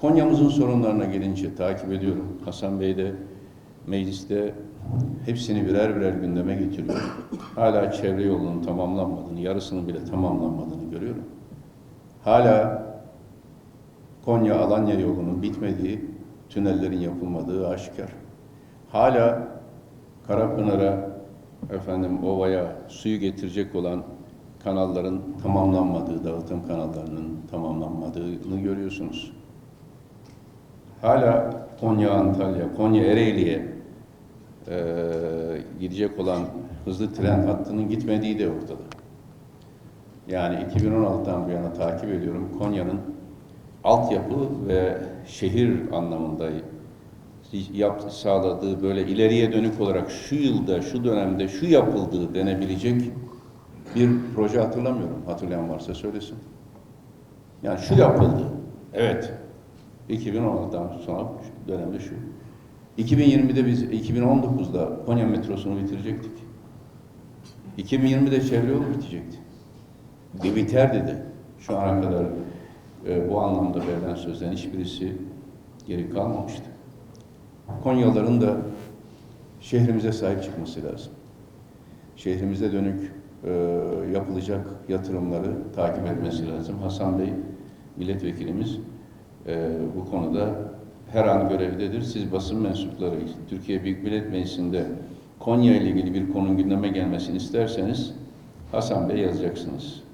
Konya'mızın sorunlarına gelince takip ediyorum. Hasan Bey de mecliste hepsini birer birer gündeme getiriyor. Hala çevre yolunun tamamlanmadığını, yarısının bile tamamlanmadığını görüyorum. Hala Konya Alanya yolunun bitmediği, tünellerin yapılmadığı aşikar. Hala Karapınar'a, efendim Ova'ya suyu getirecek olan kanalların tamamlanmadığı, dağıtım kanallarının tamamlanmadığını görüyorsunuz. Hala Konya Antalya, Konya Ereğli'ye eee, gidecek olan hızlı tren hattının gitmediği de ortada. Yani 2016'dan bu yana takip ediyorum. Konya'nın altyapı ve şehir anlamında yap, sağladığı böyle ileriye dönük olarak şu yılda, şu dönemde şu yapıldığı denebilecek bir proje hatırlamıyorum. Hatırlayan varsa söylesin. Yani şu yapıldı. Evet. 2016'dan sonra dönemde şu. 2020'de biz 2019'da Konya metrosunu bitirecektik. 2020'de çevre yolu bitecekti. De biter dedi. Şu ana kadar e, bu anlamda verilen sözlerin hiçbirisi geri kalmamıştı. Konyalıların da şehrimize sahip çıkması lazım. Şehrimize dönük e, yapılacak yatırımları takip etmesi lazım. Hasan Bey milletvekilimiz e, bu konuda her an görevdedir. Siz basın mensupları Türkiye Büyük Millet Meclisi'nde Konya ile ilgili bir konunun gündeme gelmesini isterseniz Hasan Bey yazacaksınız.